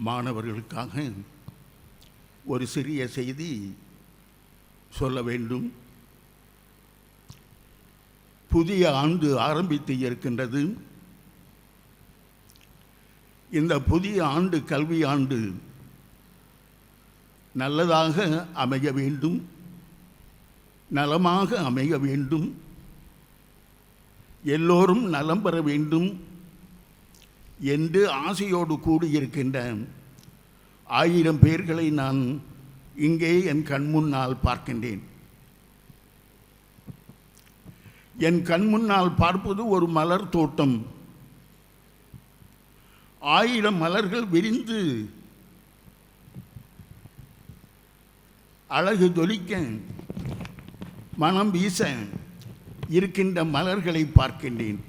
மாணவர்களுக்காக ஒரு சிறிய செய்தி சொல்ல வேண்டும். புதிய ஆண்டு ஆரம்பித்து இருக்கின்றது. இந்த புதிய ஆண்டு கல்வி ஆண்டு நல்லதாக அமைய வேண்டும். நலமாக அமைய வேண்டும். எல்லோரும் நலம் பெற வேண்டும். என்று ஆசையோடு கூடியிருக்கின்ற ஆயிரம் பேர்களை நான் இங்கே என் கண் முன்னால் பார்க்கின்றேன். என் கண் முன்னால் பார்ப்பது ஒரு மலர் தோட்டம். ஆயிரம் மலர்கள் விரிந்து அழகு ஜொலிக்க மனம் வீச இருக்கின்ற மலர்களை பார்க்கின்றேன்.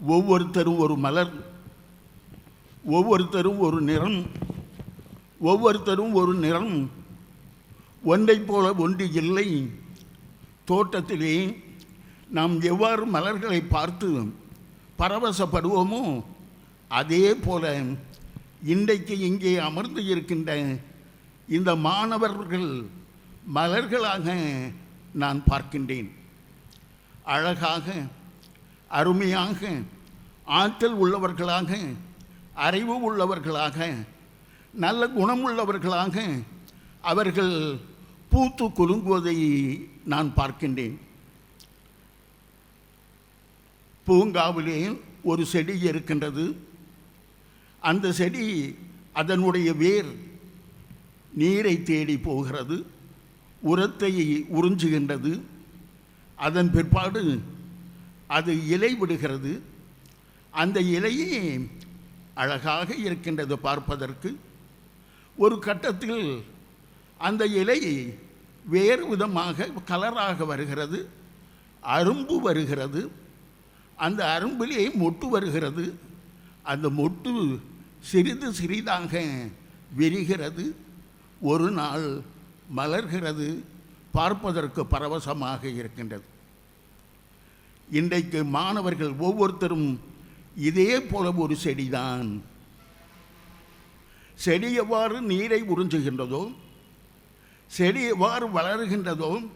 ஒவ்வொருத்தரும் ஒரு மலர் ஒவ்வொருத்தரும் ஒரு நிறம் ஒவ்வொருத்தரும் ஒரு நிறம். ஒன்றைப் போல ஒன்று இல்லை. தோட்டத்திலே நாம் எவ்வாறு மலர்களை பார்த்து பரவசப்படுவோமோ அதே போல இன்றைக்கு இங்கே அமர்ந்து இருக்கின்ற இந்த மாணவர்கள் மலர்களாக நான் பார்க்கின்றேன். அழகாக அருமையாக ஆற்றல் உள்ளவர்களாக அறிவு உள்ளவர்களாக நல்ல குணமுள்ளவர்களாக அவர்கள் பூத்து குலுங்குவதை நான் பார்க்கின்றேன். பூங்காவிலே ஒரு செடி இருக்கின்றது. அந்த செடி அதனுடைய வேர் நீரை தேடி போகிறது. உரத்தை உறிஞ்சுகின்றது. அதன் பிற்பாடு அது இலை விடுகிறது. அந்த இலையே அழகாக இருக்கின்றது பார்ப்பதற்கு. ஒரு கட்டத்தில் அந்த இலை வேறு விதமாக கலராக வருகிறது. அரும்பு வருகிறது. அந்த அரும்பிலே மொட்டு வருகிறது. அந்த மொட்டு சிறிது சிறிதாக விரிகிறது. ஒரு நாள் மலர்கிறது. பார்ப்பதற்கு பரவசமாக இருக்கின்றது. இன்றைக்கு மாணவர்கள் ஒவ்வொருத்தரும் இதே போல ஒரு செடிதான். செடி எவ்வாறு நீரை உறிஞ்சுகின்றதோ செடி எவ்வாறு வளருகின்றதோ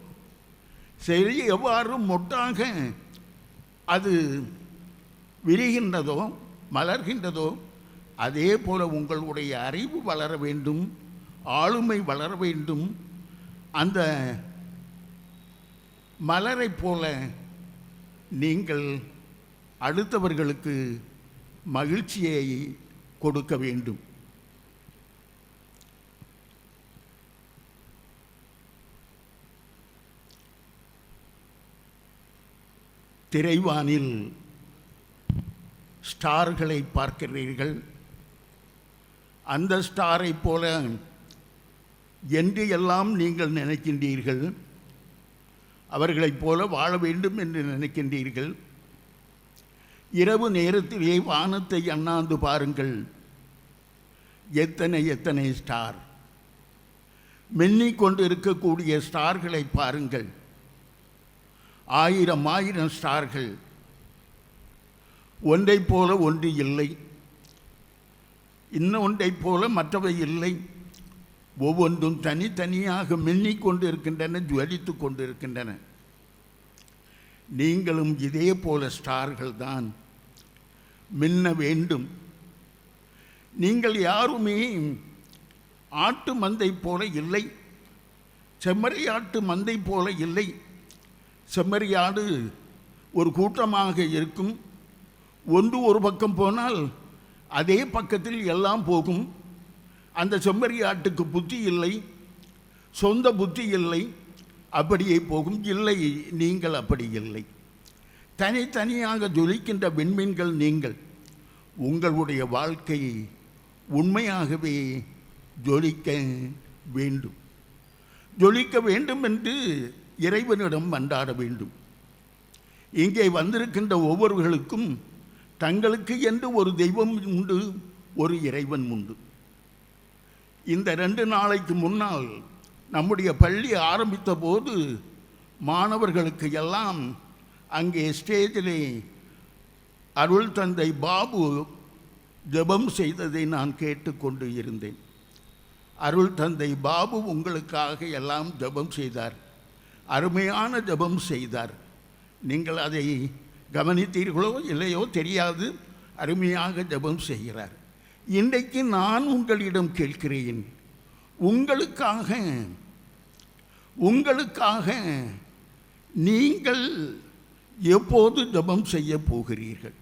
செடி எவ்வாறு மொட்டாக அது விரிகின்றதோ மலர்கின்றதோ அதே போல உங்களுடைய அறிவு வளர வேண்டும் ஆளுமை வளர வேண்டும். அந்த மலரைப் போல நீங்கள் அடுத்தவர்களுக்கு மகிழ்ச்சியை கொடுக்க வேண்டும். திரைவானில் ஸ்டார்களை பார்க்கிறீர்கள். அந்த ஸ்டாரை போல என்று எல்லாம் நீங்கள் நினைக்கின்றீர்கள். அவர்களைப் போல வாழ வேண்டும் என்று நினைக்கின்றீர்கள்? இரவு நேரத்திலே வானத்தை அண்ணாந்து பாருங்கள். எத்தனை எத்தனை ஸ்டார்? மின்னிக் கொண்டு இருக்கக்கூடிய ஸ்டார்களை பாருங்கள். ஆயிரம் ஆயிரம் ஸ்டார்கள். ஒன்றைப் போல ஒன்று இல்லை. இன்னொன்றைப் போல மற்றவை இல்லை. ஒவ்வொன்றும் தனித்தனியாக மின்னிக் கொண்டு இருக்கின்றன ஜுவலித்து கொண்டு இருக்கின்றன நீங்களும் இதே போல ஸ்டார்கள் தான். மின்ன வேண்டும். நீங்கள் யாருமே ஆட்டு மந்தை போல இல்லை. செம்மறி ஆட்டு மந்தை போல இல்லை. செம்மறியாடு ஒரு கூட்டமாக இருக்கும். ஒன்று ஒரு பக்கம் போனால் அதே பக்கத்தில் எல்லாம் போகும். அந்த செம்மறி ஆட்டுக்கு புத்தி இல்லை சொந்த புத்தி இல்லை அப்படியே போகும். இல்லை நீங்கள் அப்படி இல்லை. தனித்தனியாக ஜொலிக்கின்ற விண்மீன்கள் நீங்கள். உங்களுடைய வாழ்க்கை உண்மையாகவே ஜொலிக்க வேண்டும். ஜொலிக்க வேண்டும் என்று இறைவனிடம் மன்றாட வேண்டும். இங்கே வந்திருக்கின்ற ஒவ்வொருவர்களுக்கும் தங்களுக்கு என்று ஒரு தெய்வம் உண்டு ஒரு இறைவன் உண்டு. இந்த ரெண்டு நாளைக்கு முன்னால் நம்முடைய பள்ளி ஆரம்பித்த போது மாணவர்களுக்கு எல்லாம் அங்கே ஸ்டேஜிலே அருள் தந்தை பாபு ஜெபம் செய்ததை நான் கேட்டுக்கொண்டு இருந்தேன். அருள் தந்தை பாபு உங்களுக்காக எல்லாம் ஜெபம் செய்தார். அருமையான ஜெபம் செய்தார். நீங்கள் அதை கவனித்தீர்களோ இல்லையோ தெரியாது. அருமையாக ஜெபம் செய்கிறார். இன்றைக்கு நான் உங்களிடம் கேட்கிறேன். உங்களுக்காக உங்களுக்காக நீங்கள் எப்போது ஜெபம் செய்ய போகிறீர்கள்?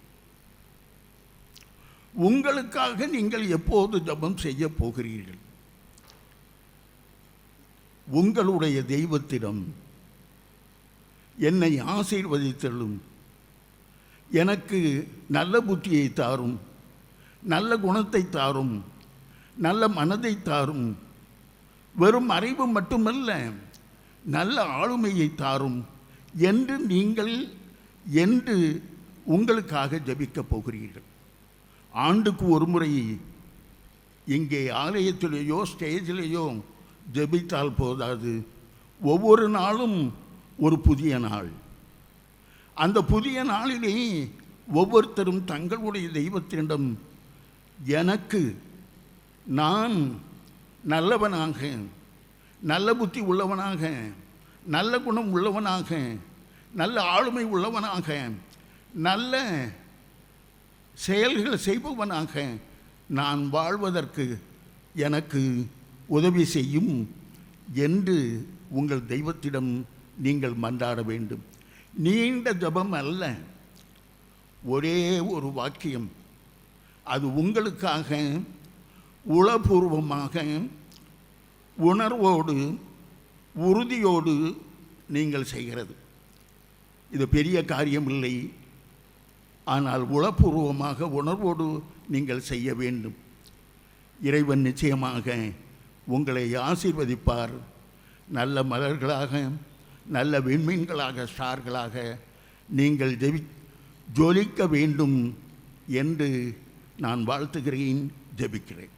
உங்களுக்காக நீங்கள் எப்போது ஜெபம் செய்ய போகிறீர்கள்? உங்களுடைய தெய்வத்திடம் என்னை ஆசீர்வதித்தலும் எனக்கு நல்ல புத்தியை தாரும். நல்ல குணத்தை தாரும் நல்ல மனதை தாரும் வெறும் அறிவு மட்டுமல்ல நல்ல ஆளுமையை தாரும். என்று நீங்கள் என்று உங்களுக்காக ஜபிக்கப் போகிறீர்கள். ஆண்டுக்கு ஒரு முறை இங்கே ஆலயத்திலேயோ ஸ்டேஜிலேயோ ஜெபித்தால் போதாது. ஒவ்வொரு நாளும் ஒரு புதிய நாள். அந்த புதிய நாளிலே ஒவ்வொருத்தரும் தங்களுடைய தெய்வத்தினிடம் எனக்கு நான் நல்லவனாக நல்ல புத்தி உள்ளவனாக நல்ல குணம் உள்ளவனாக நல்ல ஆளுமை உள்ளவனாக நல்ல செயல்களை செய்பவனாக நான் வாழ்வதற்கு எனக்கு உதவி செய்யும் என்று உங்கள் தெய்வத்திடம் நீங்கள் மன்றாட வேண்டும். நீண்ட ஜபம் அல்ல. ஒரே ஒரு வாக்கியம். அது உங்களுக்காக உளபூர்வமாக உணர்வோடு உறுதியோடு நீங்கள் செய்கிறது. இது பெரிய காரியம் இல்லை ஆனால் உளப்பூர்வமாக உணர்வோடு நீங்கள் செய்ய வேண்டும். இறைவன் நிச்சயமாக உங்களை ஆசீர்வதிப்பார். நல்ல மலர்களாக நல்ல விண்மீன்களாக ஸ்டார்களாக நீங்கள் ஜெபி ஜொலிக்க வேண்டும் என்று நான் வாழ்த்துகிறேன் ஜெபிக்கிறேன்.